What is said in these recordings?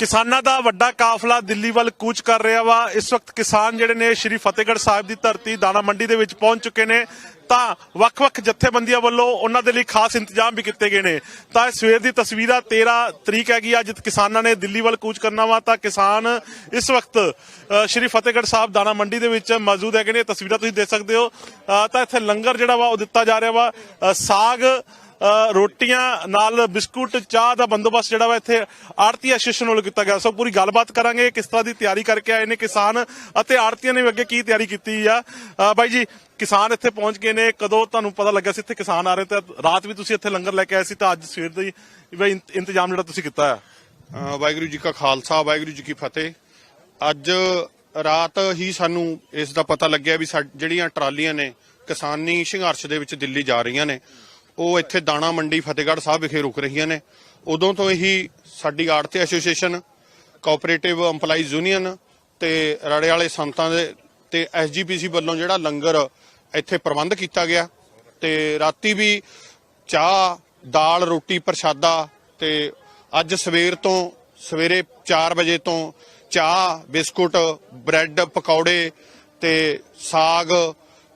ਕਿਸਾਨਾਂ ਦਾ ਵੱਡਾ ਕਾਫਲਾ ਦਿੱਲੀ ਵੱਲ ਕੂਚ ਕਰ ਰਿਹਾ ਵਾ। ਇਸ ਵਕਤ ਕਿਸਾਨ ਜਿਹੜੇ ਨੇ ਸ਼੍ਰੀ ਫਤਿਹਗੜ੍ਹ ਸਾਹਿਬ ਦੀ ਧਰਤੀ ਦਾਣਾ ਮੰਡੀ ਦੇ ਵਿੱਚ ਪਹੁੰਚ ਚੁੱਕੇ ਨੇ। ਤਾਂ ਵੱਖ-ਵੱਖ ਜਥੇਬੰਦੀਆਂ ਵੱਲੋਂ ਉਹਨਾਂ ਦੇ ਲਈ ਖਾਸ ਇੰਤਜ਼ਾਮ ਵੀ ਕੀਤੇ ਗਏ ਨੇ। ਤਾਂ ਇਹ ਸਵੇਰ ਦੀ ਤਸਵੀਰਾਂ 13 ਤਰੀਕ ਹੈਗੀ ਅੱਜ ਕਿਸਾਨਾਂ ਨੇ ਦਿੱਲੀ ਵੱਲ ਕੂਚ ਕਰਨਾ ਵਾ। ਤਾਂ ਕਿਸਾਨ ਇਸ ਵਕਤ ਸ਼੍ਰੀ ਫਤਿਹਗੜ੍ਹ ਸਾਹਿਬ ਦਾਣਾ ਮੰਡੀ ਦੇ ਵਿੱਚ ਮੌਜੂਦ ਹੈਗੇ ਨੇ। ਤਸਵੀਰਾਂ ਤੁਸੀਂ ਦੇਖ ਸਕਦੇ ਹੋ। ਤਾਂ ਇੱਥੇ ਲੰਗਰ ਜਿਹੜਾ ਵਾ, ਉਹ ਦਿੱਤਾ ਜਾ ਰਿਹਾ ਵਾ। ਸਾਗ ਰੋਟੀਆਂ ਨਾਲ ਬਿਸਕੁਟ, ਚਾਹ ਦਾ ਬੰਦੋਬਸਤ ਜਿਹੜਾ ਵਾ ਇੱਥੇ ਆੜਤੀ ਐਸੋਸੀਏਸ਼ਨ ਵੱਲੋਂ ਕੀਤਾ ਗਿਆ। ਸੋ ਪੂਰੀ ਗੱਲਬਾਤ ਕਰਾਂਗੇ ਕਿਸ ਤਰ੍ਹਾਂ ਦੀ ਤਿਆਰੀ ਕਰਕੇ ਆਏ ਨੇ ਕਿਸਾਨ ਅਤੇ ਆੜਤੀਆਂ ਨੇ ਵੀ ਅੱਗੇ ਕੀ ਤਿਆਰੀ ਕੀਤੀ ਆ। ਬਾਈ ਜੀ, ਕਿਸਾਨ ਇੱਥੇ ਪਹੁੰਚ ਗਏ ਨੇ। ਕਦੋਂ ਤੁਹਾਨੂੰ ਪਤਾ ਲੱਗਾ ਸੀ ਇੱਥੇ ਕਿਸਾਨ ਆ ਰਹੇ ਤੇ ਰਾਤ ਵੀ ਤੁਸੀਂ ਇੱਥੇ ਲੰਗਰ ਲੈ ਕੇ ਆਏ ਸੀ ਤਾਂ ਅੱਜ ਸਵੇਰ ਦਾ ਹੀ ਵੀ ਇੰਤਜ਼ਾਮ ਜਿਹੜਾ ਤੁਸੀਂ ਕੀਤਾ ਹੈ ਵਾਹਿਗੁਰੂ ਜੀ ਕਾ ਖਾਲਸਾ, ਵਾਹਿਗੁਰੂ ਜੀ ਕੀ ਫਤਿਹ। ਅੱਜ ਰਾਤ ਹੀ ਸਾਨੂੰ ਇਸ ਦਾ ਪਤਾ ਲੱਗਿਆ ਵੀ ਸਾ- ਜਿਹੜੀਆਂ ਟਰਾਲੀਆਂ ਨੇ ਕਿਸਾਨੀ ਸੰਘਰਸ਼ ਦੇ ਵਿੱਚ ਦਿੱਲੀ ਜਾ ਰਹੀਆਂ ਨੇ। ਉਹ ਇੱਥੇ ਦਾਣਾ ਮੰਡੀ ਫਤਿਹਗੜ੍ਹ ਸਾਹਿਬ ਵਿਖੇ ਰੁਕ ਰਹੀਆਂ ਨੇ। ਉਦੋਂ ਤੋਂ ਹੀ ਸਾਡੀ ਆੜਤੀ ਐਸੋਸੀਏਸ਼ਨ ਕੋਆਪਰੇਟਿਵ EMPLOYEES ਯੂਨੀਅਨ ਤੇ ਰੜੇ ਵਾਲੇ ਸੰਤਾਂ ਦੇ ਤੇ ਐਸਜੀਪੀਸੀ ਵੱਲੋਂ ਜਿਹੜਾ ਲੰਗਰ ਇੱਥੇ ਪ੍ਰਬੰਧ ਕੀਤਾ ਗਿਆ ਤੇ ਰਾਤੀ ਵੀ ਚਾਹ, ਦਾਲ, ਰੋਟੀ, ਪ੍ਰਸ਼ਾਦਾ ਤੇ ਅੱਜ ਸਵੇਰ ਤੋਂ ਸਵੇਰੇ 4 ਵਜੇ ਤੋਂ ਚਾਹ, ਬਿਸਕੁਟ, ਬ੍ਰੈਡ, ਪਕੌੜੇ ਤੇ ਸਾਗ,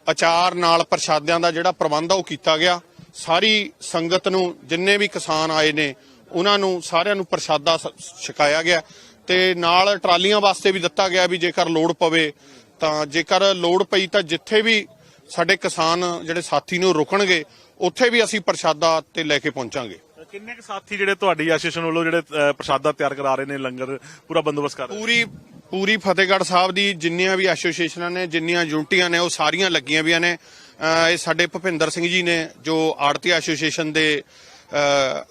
ਅਚਾਰ ਨਾਲ ਪ੍ਰਸ਼ਾਦਿਆਂ ਦਾ ਜਿਹੜਾ ਪ੍ਰਬੰਧ ਆ ਉਹ ਕੀਤਾ ਗਿਆ। ਸਾਰੀ ਸੰਗਤ ਨੂੰ ਜਿੰਨੇ ਵੀ ਕਿਸਾਨ ਆਏ ਨੇ ਉਹਨਾਂ ਨੂੰ ਸਾਰਿਆਂ ਨੂੰ ਪ੍ਰਸ਼ਾਦਾ ਛਕਾਇਆ ਗਿਆ ਤੇ ਨਾਲ ਟਰਾਲੀਆਂ ਵਾਸਤੇ ਵੀ ਦਿੱਤਾ ਗਿਆ ਵੀ ਜੇਕਰ ਲੋੜ ਪਵੇ ਤਾਂ ਜੇਕਰ ਲੋੜ ਪਈ ਤਾਂ ਜਿੱਥੇ ਵੀ ਸਾਡੇ ਕਿਸਾਨ ਜਿਹੜੇ ਸਾਥੀ ਨੂੰ ਰੁਕਣਗੇ ਉੱਥੇ ਵੀ ਅਸੀਂ ਪ੍ਰਸ਼ਾਦਾ ਤੇ ਲੈ ਕੇ ਪਹੁੰਚਾਂਗੇ ਕਿੰਨੇ ਕੁ ਸਾਥੀ ਜਿਹੜੇ ਤੁਹਾਡੀ ਐਸੋਸੀਏਸ਼ਨ ਵੱਲੋਂ ਜਿਹੜੇ ਪ੍ਰਸ਼ਾਦਾ ਤਿਆਰ ਕਰਾ ਰਹੇ ਨੇ ਲੰਗਰ ਪੂਰਾ ਬੰਦੋਬਸਤ ਕਰ ਰਹੇ? ਪੂਰੀ ਪੂਰੀ ਫਤਿਹਗੜ੍ਹ ਸਾਹਿਬ ਦੀ ਜਿੰਨੀਆਂ ਵੀ ਐਸੋਸੀਏਸ਼ਨਾਂ ਨੇ ਜਿੰਨੀਆਂ ਯੂਨਿਟੀਆਂ ਨੇ ਉਹ ਸਾਰੀਆਂ ਲੱਗੀਆਂ ਵੀਆਂ ਨੇ ਇਹ ਸਾਡੇ ਭੁਪਿੰਦਰ ਸਿੰਘ ਜੀ ਨੇ, ਜੋ ਆੜਤੀ ਐਸੋਸੀਏਸ਼ਨ ਦੇ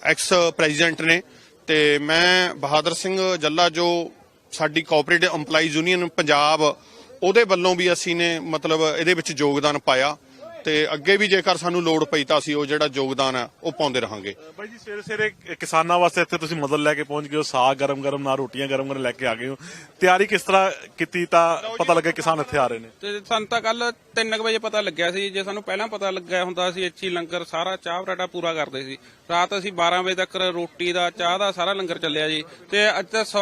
ਐਕਸ ਪ੍ਰੈਜ਼ੀਡੈਂਟ ਨੇ। ਤੇ ਮੈਂ ਬਹਾਦਰ ਸਿੰਘ ਜੱਲਾ, ਜੋ ਸਾਡੀ ਕੋਆਪਰੇਟਿਵ EMPLOYEES ਯੂਨੀਅਨ ਪੰਜਾਬ, ਉਹਦੇ ਵੱਲੋਂ ਵੀ ਅਸੀਂ ਨੇ ਮਤਲਬ ਇਹਦੇ ਵਿੱਚ ਯੋਗਦਾਨ ਪਾਇਆ। ਤੇ ਅੱਗੇ ਵੀ ਜੇਕਰ ਸਾਨੂੰ ਲੋੜ ਪਈ ਤਾਂ ਅਸੀਂ ਉਹ ਜਿਹੜਾ ਯੋਗਦਾਨ ਹੈ ਉਹ ਪਾਉਂਦੇ ਰਹਾਂਗੇ। ਬਾਈ ਜੀ ਸਵੇਰੇ ਸਵੇਰੇ ਕਿਸਾਨਾਂ ਵਾਸਤੇ ਇੱਥੇ ਤੁਸੀਂ ਮਦਦ ਲੈ ਕੇ ਪਹੁੰਚ ਗਏ ਹੋ ਸਾਗ ਗਰਮ ਗਰਮ ਨਾਲ ਰੋਟੀਆਂ ਗਰਮ ਗਰਮ ਲੈ ਕੇ ਆ ਗਏ ਹੋ। ਤਿਆਰੀ ਕਿਸ ਤਰ੍ਹਾਂ ਕੀਤੀ ਤਾਂ ਪਤਾ ਲੱਗਾ ਕਿਸਾਨ ਇੱਥੇ ਆ ਰਹੇ ਨੇ? ਤੇ ਸਾਨੂੰ ਤਾਂ ਕੱਲ 3 ਵਜੇ ਪਤਾ ਲੱਗਿਆ ਸੀ ਜੇ ਸਾਨੂੰ ਪਹਿਲਾਂ ਪਤਾ ਲੱਗਿਆ ਹੁੰਦਾ ਅਸੀਂ ਇੱਥੇ ਹੀ ਲੰਗਰ ਸਾਰਾ ਚਾਹ ਬਰਾਟਾ ਪੂਰਾ ਕਰਦੇ ਸੀ। ਰਾਤ ਅਸੀਂ 12 ਵਜੇ ਤੱਕ ਰੋਟੀ ਦਾ ਚਾਹ ਦਾ ਸਾਰਾ ਲੰਗਰ ਚੱਲਿਆ ਜੀ। ਤੇ ਅੱਜ ਤਾਂ ਸ-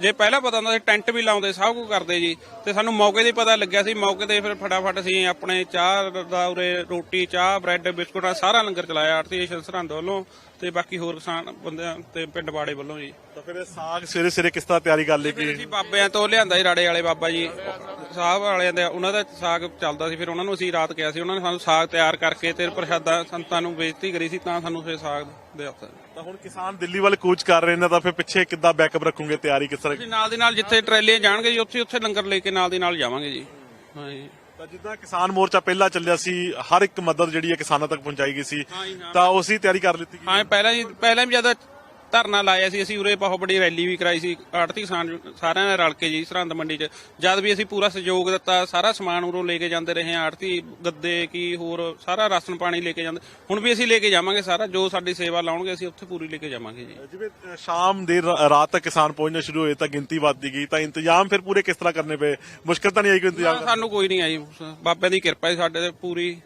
ਜੇ ਪਹਿਲਾਂ ਪਤਾ ਹੁੰਦਾ ਸੀ ਟੈਂਟ ਵੀ ਲਾਉਂਦੇ ਸਭ ਕੁਝ ਕਰਦੇ ਜੀ। ਤੇ ਸਾਨੂੰ ਮੌਕੇ ਤੇ ਪਤਾ ਲੱਗਿਆ ਸੀ ਮੌਕੇ ਤੇ ਫਿਰ ਫਟਾਫਟ ਅਸੀਂ ਆਪਣੇ ਚਾਹ ਦਾ ਉਰੇ ਰੋਟੀ ਚਾਹ ਬ੍ਰੈਡ ਬਿਸਕੁਟ ਸਾਰਾ ਲੰਗਰ ਚਲਾਇਆ ਆਰਤੀ ਸਰਹੰਦ ਵੱਲੋਂ ਤੇ ਬਾਕੀ ਹੋਰ ਕਿਸਾਨ ਬੰਦਿਆਂ ਤੇ ਪਿੰਡ ਬਾੜੇ ਵੱਲੋਂ ਜੀ। ਤਾਂ ਫਿਰ ਇਹ ਸਾਗ ਸਵੇਰੇ ਸਵੇਰੇ ਕਿਸ ਤਰ੍ਹਾਂ ਤਿਆਰੀ ਕਰ ਲਈ ਕਿ ਅਸੀਂ ਬਾਬਿਆਂ ਤੋਂ ਲਿਆਂਦਾ ਸੀ ਰਾੜੇ ਵਾਲੇ ਬਾਬਾ ਜੀ ਸਾਹਿਬ ਵਾਲਿਆਂ ਦਾ ਉਹਨਾਂ ਦਾ ਸਾਗ ਚੱਲਦਾ ਸੀ ਫਿਰ ਉਹਨਾਂ ਨੂੰ ਅਸੀਂ ਰਾਤ ਕਿਹਾ ਸੀ ਉਹਨਾਂ ਨੇ ਸਾਨੂੰ ਸਾਗ ਤਿਆਰ ਕਰਕੇ ਤੇ ਪ੍ਰਸ਼ਾਦਾ ਸੰਤਾਂ ਨੂੰ ਬੇਇੱਜ਼ਤੀ ਕਰੀ ਸੀ ਤਾਂ ਸਾਨੂੰ ਫਿਰ ਸਾਗ ਦੇ ਦਿੱਤਾ ਤਾਂ ਹੁਣ ਕਿਸਾਨ ਦਿੱਲੀ ਵੱਲ ਕੂਚ ਕਰ ਰਹੇ ਨੇ ਤਾਂ ਫਿਰ ਪਿੱਛੇ ਕਿੱਦਾਂ ਬੈਕਅਪ ਰੱਖੋਗੇ ਤਿਆਰੀ ਕਿਸ ਤਰ੍ਹਾਂ? ਅਸੀਂ ਨਾਲ ਦੀ ਨਾਲ ਜਿੱਥੇ ਟਰੇਲੀਆਂ ਜਾਣਗੇ ਜੀ ਉੱਥੇ ਉੱਥੇ ਲੰਗਰ ਲੈ ਕੇ ਨਾਲ ਦੀ ਨਾਲ ਜਾਵਾਂਗੇ ਜੀ। ਹਾਂ ਜੀ। ਤਾਂ ਜਿੱਦਾਂ ਕਿਸਾਨ ਮੋਰਚਾ ਪਹਿਲਾਂ ਚੱਲਿਆ ਸੀ ਹਰ ਇੱਕ ਮਦਦ ਜਿਹੜੀ ਹੈ ਕਿਸਾਨਾਂ ਤੱਕ ਪਹੁੰਚਾਈ ਗਈ ਸੀ। ਤਾਂ ਉਸੇ ਤਿਆਰੀ ਕਰ ਲਿੱਤੀ ਗਈ ਹਾਂ ਪਹਿਲਾਂ ਹੀ ਪਹਿਲਾਂ ਵੀ ਜਦ ਧਰਨਾ ਲਾਇਆ ਸੀ ਅਸੀਂ ਉਰੇ ਬਹੁਤ ਵੱਡੀ ਰੈਲੀ ਵੀ ਕਰਾਈ ਸੀ ਆੜਤੀ ਕਿਸਾਨ ਸਾਰਿਆਂ ਨੇ ਰਲ ਕੇ ਜੀ ਸਰਹੰਦ ਮੰਡੀ 'ਚ। ਜਦ ਵੀ ਅਸੀਂ ਪੂਰਾ ਸਹਿਯੋਗ ਦਿੱਤਾ ਸਾਰਾ ਸਮਾਨ ਉਰੋਂ ਲੈ ਕੇ ਜਾਂਦੇ ਰਹੇ ਆੜਤੀ ਗੱਦੇ ਕੀ ਹੋਰ ਸਾਰਾ ਰਾਸ਼ਨ ਪਾਣੀ ਲੈ ਕੇ ਜਾਂਦੇ। ਹੁਣ ਵੀ ਅਸੀਂ ਲੈ ਕੇ ਜਾਵਾਂਗੇ ਸਾਰਾ ਜੋ ਸਾਡੀ ਸੇਵਾ ਲਾਉਣਗੇ ਅਸੀਂ ਉੱਥੇ ਪੂਰੀ ਲੈ ਕੇ ਜਾਵਾਂਗੇ ਜੀ। ਜਿਵੇਂ ਅ, ਸ਼ਾਮ ਦੇਰ ਰਾ- ਰਾਤ ਤੱਕ ਕਿਸਾਨ ਪਹੁੰਚਣਾ ਸ਼ੁਰੂ ਹੋਏ ਤਾਂ ਗਿਣਤੀ ਵੱਧਦੀ ਗਈ ਤਾਂ ਇੰਤਜ਼ਾਮ ਫਿਰ ਪੂਰੇ ਕਿਸ ਤਰ੍ਹਾਂ ਕਰਨੇ ਪਏ? ਮੁਸ਼ਕਲ ਤਾਂ ਨਹੀਂ ਆਈ ਕੋਈ ਇੰਤਜ਼ਾਮ? ਸਾਨੂੰ ਕੋਈ ਨਹੀਂ ਆਈ ਬਾਬਿਆਂ ਦੀ ਕਿਰਪਾ ਹੈ ਸਾਡੇ ਤੇ ਪੂਰੀ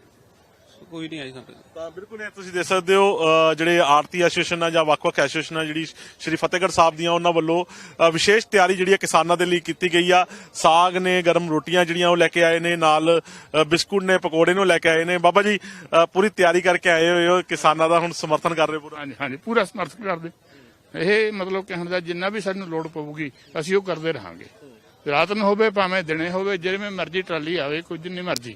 ਕੋਈ ਨਹੀਂ ਆਈ ਸਾਡੇ ਤੇ। ਤਾਂ ਬਿਲਕੁਲ ਇਹ ਤੁਸੀਂ ਦੇਖ ਸਕਦੇ ਹੋ ਅ, ਜਿਹੜੇ ਆਰਤੀ ਐਸੋਸੀਏਸ਼ਨ ਆ ਜਾਂ ਵੱਖ-ਵੱਖ ਐਸੋਸੀਏਸ਼ਨ ਆ ਜਿਹੜੀ ਸ਼੍ਰੀ ਫਤਿਹਗੜ੍ਹ ਸਾਹਿਬ ਦੀਆਂ ਉਹਨਾਂ ਵੱਲੋਂ ਅ, ਵਿਸ਼ੇਸ਼ ਤਿਆਰੀ ਜਿਹੜੀ ਹੈ ਕਿਸਾਨਾਂ ਦੇ ਲਈ ਕੀਤੀ ਗਈ ਆ। ਸਾਗ ਨੇ ਗਰਮ ਰੋਟੀਆਂ ਜਿਹੜੀਆਂ ਉਹ ਲੈ ਕੇ ਆਏ ਨੇ ਨਾਲ ਅ, ਬਿਸਕੁਟ ਨੇ ਪਕੌੜੇ ਨੂੰ ਲੈ ਕੇ ਆਏ ਨੇ। ਬਾਬਾ ਜੀ ਅ, ਪੂਰੀ ਤਿਆਰੀ ਕਰਕੇ ਆਏ ਹੋਏ ਹੋ ਕਿਸਾਨਾਂ ਦਾ ਹੁਣ ਸਮਰਥਨ ਕਰ ਰਹੇ ਹੋ ਪੂਰਾ? ਹਾਂਜੀ ਹਾਂਜੀ ਪੂਰਾ ਸਮਰਥਨ ਕਰਦੇ। ਇਹ ਮਤਲਬ ਕਹਿਣ ਦਾ ਜਿੰਨਾ ਵੀ ਸਾਨੂੰ ਲੋੜ ਪਊਗੀ ਅਸੀਂ ਉਹ ਕਰਦੇ ਰਹਾਂਗੇ। ਰਾਤ ਨੂੰ ਹੋਵੇ ਭਾਵੇਂ ਦਿਨੇ ਹੋਵੇ ਜਿਵੇਂ ਮਰਜ਼ੀ ਟਰਾਲੀ ਆਵੇ ਕੁਝ ਨਹੀਂ ਮਰਜ਼ੀ।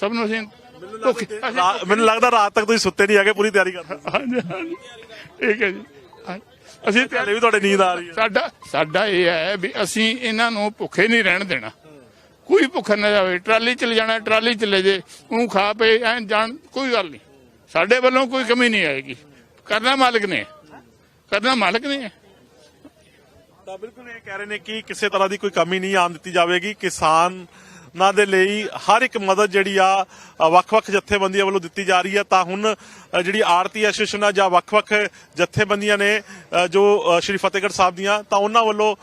ਸਭ ਨੂੰ ਅਸੀਂ- ਰਾ- ਮੈਨੂੰ ਲੱਗਦਾ ਰਾਤ ਤੱਕ ਤੁਸੀਂ ਸੁੱਤੇ ਨਹੀਂ ਹੈਗੇ ਪੂਰੀ ਤਿਆਰੀ ਕਰਦੇ ਹਾਂਜੀ ਹਾਂਜੀ। ਠੀਕ ਹੈ ਜੀ। ਅਸੀਂ ਤੇ- ਹਲੇ ਵੀ ਤੁਹਾਡੇ ਨੀਂਦ ਆ ਰਹੀ ਹੈ। ਸਾਡਾ ਸਾਡਾ ਇਹ ਹੈ ਵੀ ਅਸੀਂ ਇਹਨਾਂ ਨੂੰ ਭੁੱਖੇ ਨਹੀਂ ਰਹਿਣ ਦੇਣਾ। ਕੋਈ ਭੁੱਖਾ ਨਾ ਜਾਵੇ। ਟਰਾਲੀ ਚਲੇ ਜਾਣਾ ਟਰਾਲੀ ਚਲੇ ਜੇ ਉਹ ਖਾ ਪਏ ਐ ਜਾਣ ਕੋਈ ਗੱਲ ਨਹੀਂ। ਸਾਡੇ ਵੱਲੋਂ ਕੋਈ ਕਮੀ ਨਹੀਂ ਆਏਗੀ। ਕਰਨਾ ਮਾਲਕ ਨੇ। ਕਰਨਾ ਮਾਲਕ ਨੇ। ਤਾਂ ਬਿਲਕੁਲ ਇਹ ਕਹਿ ਰਹੇ ਨੇ ਕਿ ਕਿਸੇ ਤਰ੍ਹਾਂ ਦੀ ਕੋਈ ਕਮੀ ਨਹੀਂ ਆਉਣ ਦਿੱਤੀ ਜਾਵੇਗੀ। ਕਿਸਾਨਾਂ ਦੇ ਲਈ ਹਰ ਇੱਕ ਮਦਦ ਜਿਹੜੀ ਆ ਵੱਖ-ਵੱਖ ਜਥੇਬੰਦੀਆਂ ਵੱਲੋਂ ਦਿੱਤੀ ਜਾ ਰਹੀ ਹੈ ਤਾਂ ਹੁਣ ਜਿਹੜੀ ਆਰਤੀ ਐਸੋਸੀਏਸ਼ਨ ਆ ਜਾਂ ਵੱਖ-ਵੱਖ ਜਥੇਬੰਦੀਆਂ ਨੇ ਜੋ ਸ਼੍ਰੀ ਫਤਿਹਗੜ੍ਹ ਸਾਹਿਬ ਦੀਆਂ, ਤਾਂ ਉਹਨਾਂ ਵੱਲੋਂ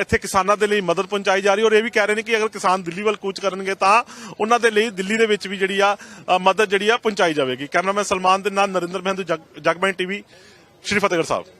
ਇੱਥੇ ਕਿਸਾਨਾਂ ਦੇ ਲਈ ਮਦਦ ਪਹੁੰਚਾਈ ਜਾ ਰਹੀ ਔਰ ਇਹ ਵੀ ਕਹਿ ਰਹੇ ਨੇ ਕਿ ਅਗਰ ਕਿਸਾਨ ਦਿੱਲੀ ਵੱਲ ਕੂਚ ਕਰਨਗੇ ਤਾਂ ਉਹਨਾਂ ਦੇ ਲਈ ਦਿੱਲੀ ਦੇ ਵਿੱਚ ਵੀ ਜਿਹੜੀ ਆ ਮਦਦ ਜਿਹੜੀ ਆ ਪਹੁੰਚਾਈ ਜਾਵੇਗੀ। ਕੈਮਰਾਮੈਨ ਸਲਮਾਨ ਦੇ ਨਾਲ ਨਰਿੰਦਰ ਮਹਿੰਦੂ, ਜਗ ਜਗਬਾਣੀ ਟੀਵੀ, ਸ਼੍ਰੀ ਫਤਿਹਗੜ੍ਹ ਸਾਹਿਬ।